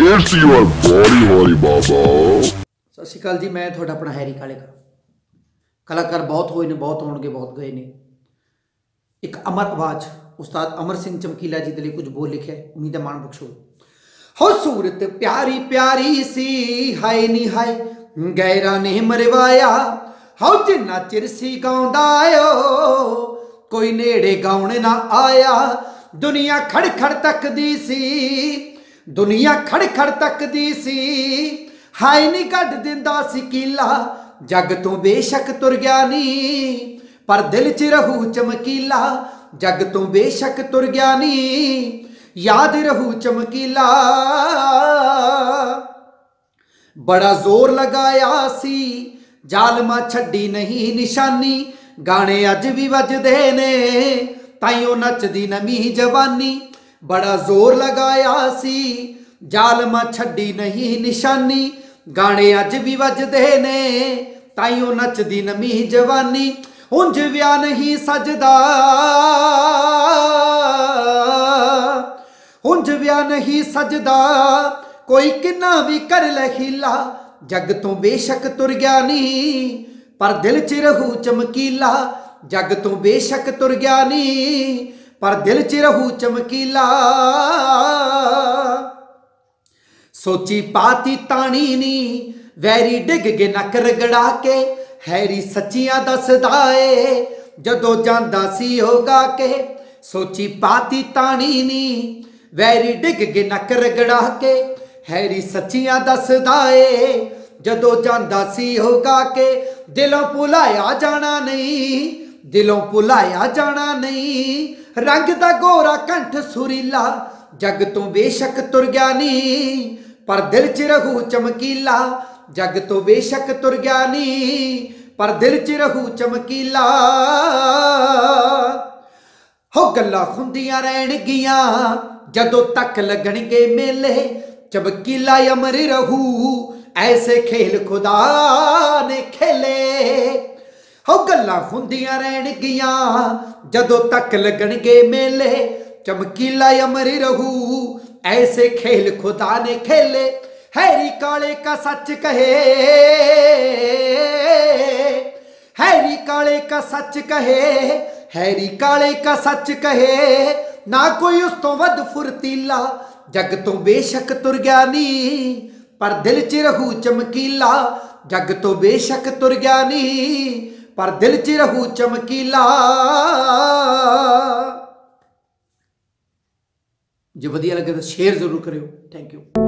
It's your body, holy baba. ਸਤਿ ਸ਼੍ਰੀ ਅਕਾਲ ਜੀ ਮੈਂ ਤੁਹਾਡਾ ਆਪਣਾ ਹੈਰੀ ਕਾਲੇਕਰ। ਕਲਾਕਾਰ ਬਹੁਤ ਹੋਏ ਨੇ ਬਹੁਤ ਹੋਣਗੇ ਬਹੁਤ ਗਏ ਨੇ। ਇੱਕ ਅਮਰ ਆਵਾਜ਼ ਉਸਤਾਦ ਅਮਰ ਸਿੰਘ ਚਮਕੀਲਾ ਜੀ ਦੇ ਲਈ ਕੁਝ ਬੋਲ ਲਿਖਿਆ ਉਮੀਦ ਹੈ ਮਾਣ ਬਖਸ਼ੋ। ਹੋ ਸੂਰਤ ਪਿਆਰੀ ਪਿਆਰੀ ਸੀ ਹਾਏ ਨੀ ਹਾਏ ਗੈਰਾ ਨੇ ਮਰਵਾਇਆ। ਹੋ ਜਿੰਨਾ ਚਿਰ ਸੀ ਗਾਉਂਦਾ ਓ ਕੋਈ ਨੇੜੇ ਗਾਉਣ ਨਾ ਆਇਆ। ਦੁਨੀਆ ਖੜ ਖੜ ਤੱਕਦੀ ਸੀ ਦੁਨੀਆ ਖੜ ਖੜ ਤੱਕਦੀ ਸੀ। ਹਾਏ ਨਹੀਂ ਕੱਢ ਦਿੰਦਾ ਸੀ ਕੀਲਾ। ਜੱਗ ਤੋਂ ਬੇਸ਼ੱਕ ਤੁਰ ਗਿਆ ਨੀ। ਪਰ ਦਿਲ 'ਚ ਰਹੂ ਚਮਕੀਲਾ। ਜੱਗ ਤੋਂ ਬੇਸ਼ੱਕ ਤੁਰ ਗਿਆ ਨੀ। ਯਾਦ ਰਹੂ ਚਮਕੀਲਾ। ਬੜਾ ਜ਼ੋਰ ਲਗਾਇਆ ਸੀ। ਜ਼ਾਲਮਾ ਛੱਡੀ ਨਹੀਂ ਨਿਸ਼ਾਨੀ। ਗਾਣੇ ਅੱਜ ਵੀ ਵੱਜਦੇ ਨੇ। ਤਾਈਓ ਨੱਚਦੀ ਨਵੀਂ ਜਵਾਨੀ। ਬੜਾ ਜ਼ੋਰ ਲਗਾਇਆ ਸੀ। ਜ਼ਾਲਮਾ ਛੱਡੀ ਨਹੀਂ ਨਿਸ਼ਾਨੀ। ਗਾਣੇ ਅੱਜ ਵੀ ਵੱਜਦੇ ਨੇ, ਤਾਈਓ ਨੱਚਦੀ ਨਵੀਂ ਜਵਾਨੀ। ਉਂਝ ਵਿਆਹ ਨਹੀਂ ਸਜਦਾ। ਉਂਝ ਵਿਆਹ ਨਹੀਂ ਸਜਦਾ। ਕੋਈ ਕਿੰਨਾ ਵੀ ਕਰ ਲੈ ਹੀਲਾ, ਜੱਗ ਤੋਂ ਬੇਸ਼ੱਕ ਤੁਰ ਗਿਆ ਨਹੀਂ ਪਰ ਦਿਲ 'ਚ ਰਹੂ ਚਮਕੀਲਾ, ਜੱਗ ਤੋਂ ਬੇਸ਼ੱਕ ਤੁਰ ਗਿਆ ਨਹੀਂ ਪਰ ਦਿਲ 'ਚ ਰਹੂ ਚਮਕੀਲਾ। ਸੋਚੀ ਪਾਤੀ ਤਾਣੀ ਨੀ, ਵੈਰੀ ਡਿੱਗ ਕੇ ਨੱਕ ਰਗੜਾ ਕੇ। ਹੈਰੀ ਸੱਚੀਆਂ ਦੱਸਦਾ ਏ, ਜਦੋਂ ਜਾਂਦਾ ਸੀ ਹੋਗਾ ਕੇ। ਸੋਚੀ ਪਾਤੀ ਤਾਣੀ ਨੀ, ਵੈਰੀ ਡਿੱਗ ਕੇ ਨੱਕ ਰਗੜਾ ਕੇ। ਹੈਰੀ ਸੱਚੀਆਂ ਦੱਸਦਾ ਏ, ਜਦੋਂ ਜਾਂਦਾ ਸੀ ਹੋਗਾ ਕੇ। ਦਿਲੋਂ ਭੁਲਾਇਆ ਜਾਣਾ ਨਹੀਂ, ਦਿਲੋਂ ਭੁਲਾਇਆ ਜਾਣਾ ਨਹੀਂ ਰੰਗ ਦਾ ਗੋਰਾ ਕੰਠ ਸੁਰੀਲਾ, ਜੱਗ ਤੋਂ ਬੇਸ਼ੱਕ ਤੁਰ ਗਿਆ ਨਹੀਂ ਪਰ ਦਿਲ 'ਚ ਰਹੂ ਚਮਕੀਲਾ, ਜੱਗ ਤੋਂ ਬੇਸ਼ੱਕ ਤੁਰ ਗਿਆ ਨਹੀਂ ਪਰ ਦਿਲ 'ਚ ਰਹੂ ਚਮਕੀਲਾ। ਹੋ ਗੱਲਾਂ ਹੁੰਦੀਆਂ ਰਹਿਣਗੀਆਂ, ਜਦੋਂ ਤੱਕ ਲੱਗਣਗੇ ਮੇਲੇ, ਚਮਕੀਲਾ ਅਮਰ ਰਹੂ, ਐਸੇ ਖੇਲ ਖੁਦਾ ਨੇ ਖੇਲੇ। ਹੋ ਗੱਲਾਂ ਹੁੰਦੀਆਂ ਰਹਿਣਗੀਆਂ ਜਦੋਂ ਤੱਕ ਲੱਗਣਗੇ ਮੇਲੇ ਚਮਕੀਲਾ ਅਮਰ ਰਹੂ। ਐਸੇ ਖੇਲ ਖੁਦਾ ਨੇ ਖੇਲੇ, ਹੈਰੀ ਕਾਲੇ ਕਾ ਸੱਚ ਕਹੇ। ਹੈਰੀ ਕਾਲੇ ਕਾ ਸੱਚ ਕਹੇ, ਹੈਰੀ ਕਾਲੇ ਕਾ ਸੱਚ ਕਹੇ। ਨਾ ਕੋਈ ਉਸ ਤੋਂ ਵੱਧ ਫੁਰਤੀਲਾ, ਜੱਗ ਤੋਂ ਬੇਸ਼ੱਕ ਤੁਰ ਗਿਆ ਨੀ। ਪਰ ਦਿਲ 'ਚ ਰਹੂ ਚਮਕੀਲਾ, ਜੱਗ ਤੋਂ ਬੇਸ਼ੱਕ ਤੁਰ ਗਿਆ ਨੀ। ਪਰ ਦਿਲ 'ਚ ਰਹੂ ਚਮਕੀਲਾ। ਜੇ ਵਧੀਆ ਲੱਗੇ ਤਾਂ ਸ਼ੇਅਰ ਜ਼ਰੂਰ ਕਰਿਓ। Thank you